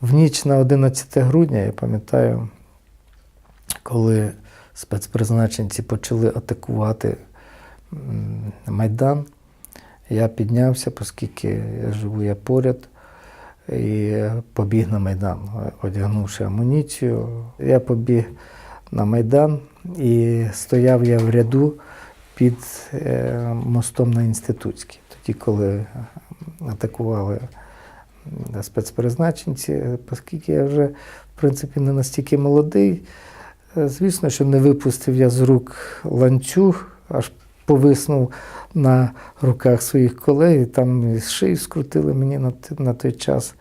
В ніч на 11 грудня, я пам'ятаю, коли спецпризначенці почали атакувати Майдан, я піднявся, оскільки я живу я поряд, і побіг на Майдан, одягнувши амуніцію. Я побіг на Майдан і стояв я в ряду під е, мостом на Інститутській. Тоді, коли атакували спецпризначенці, оскільки я вже, в принципі, не настільки молодий, е, звісно, що не випустив я з рук ланцюг, аж повиснув на руках своїх колег, і там і шию скрутили мені на, той час.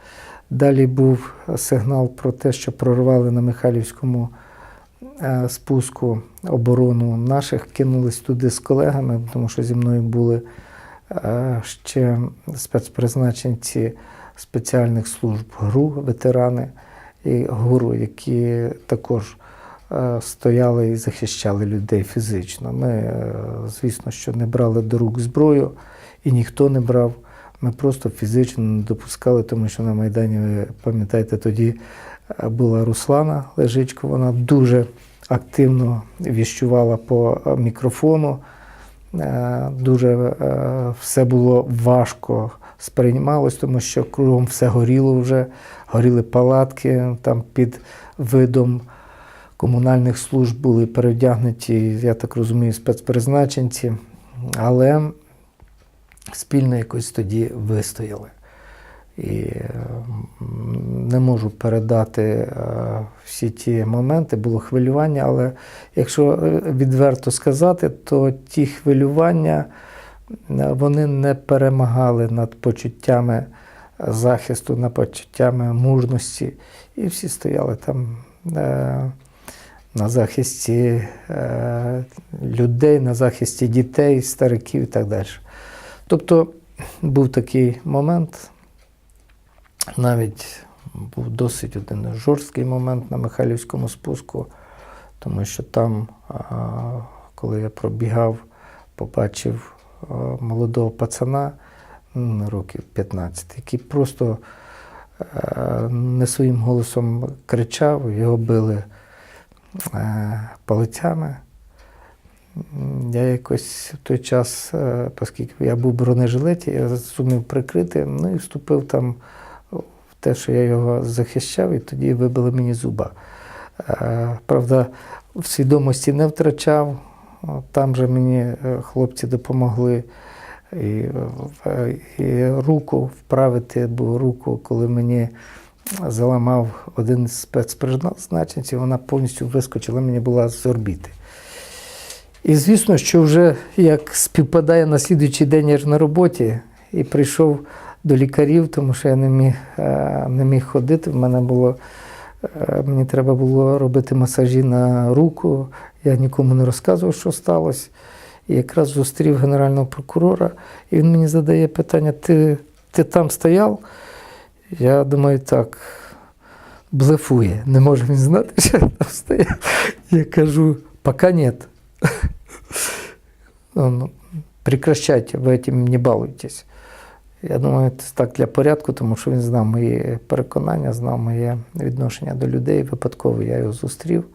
Далі був сигнал про те, що прорвали на Михайлівському е, спуску оборону наших, кинулись туди з колегами, тому що зі мною були ще спецпризначенці спеціальних служб ГРУ, ветерани і ГУРу, які також е, стояли і захищали людей фізично. Ми, е, звісно, що не брали до рук зброю, і ніхто не брав. Ми просто фізично не допускали, тому що на Майдані, ви пам'ятаєте, тоді е, була Руслана Лежичко, вона дуже активно віщувала по мікрофону. Е, Дуже е, все було важко сприймалось, тому що кругом все горіло вже, горіли палатки, там під видом комунальних служб були перевдягнуті, я так розумію, спецпризначенці, але спільно якось тоді вистояли. І не можу передати е, всі ті моменти, було хвилювання, але якщо е, відверто сказати, то ті хвилювання е, вони не перемагали над почуттями захисту, над почуттями мужності. І всі стояли там на захисті людей, на захисті дітей, стариків і так далі. Тобто був такий момент, навіть був досить один жорсткий момент на Михайлівському спуску, тому що там, коли я пробігав, побачив молодого пацана років 15, який просто е, не своїм голосом кричав, його били е, палицями. Я якось в той час, е, оскільки я був в бронежилеті, я зумів прикрити, ну і вступив там те, що я його захищав, і тоді вибили мені зуба. Е, Правда, в свідомості не втрачав. Там же мені е, хлопці допомогли і, е, і руку вправити, бо руку, коли мені заламав один спецпризначенців, вона повністю вискочила, мені була з орбіти. І звісно, що вже як співпадає на слідуючий день я ж на роботі і прийшов до лікарів, тому що я не міг, е, не міг ходити. В мене було, е, мені треба було робити масажі на руку. Я нікому не розказував, що сталося. І якраз зустрів генерального прокурора, і він мені задає питання: ти, ти там стояв? Я думаю, так, блефує, не може він знати, що я там стояв. Я кажу, нет. Он, прекращайте, ви этим не балуйтесь. Я думаю, це так для порядку, тому що він знав мої переконання, знав моє відношення до людей. Випадково я його зустрів.